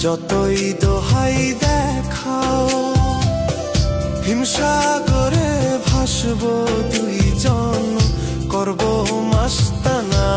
যতই দোহাই দেখাও হিমসাগরে ভাসবো দুইজন করব মাস্তানা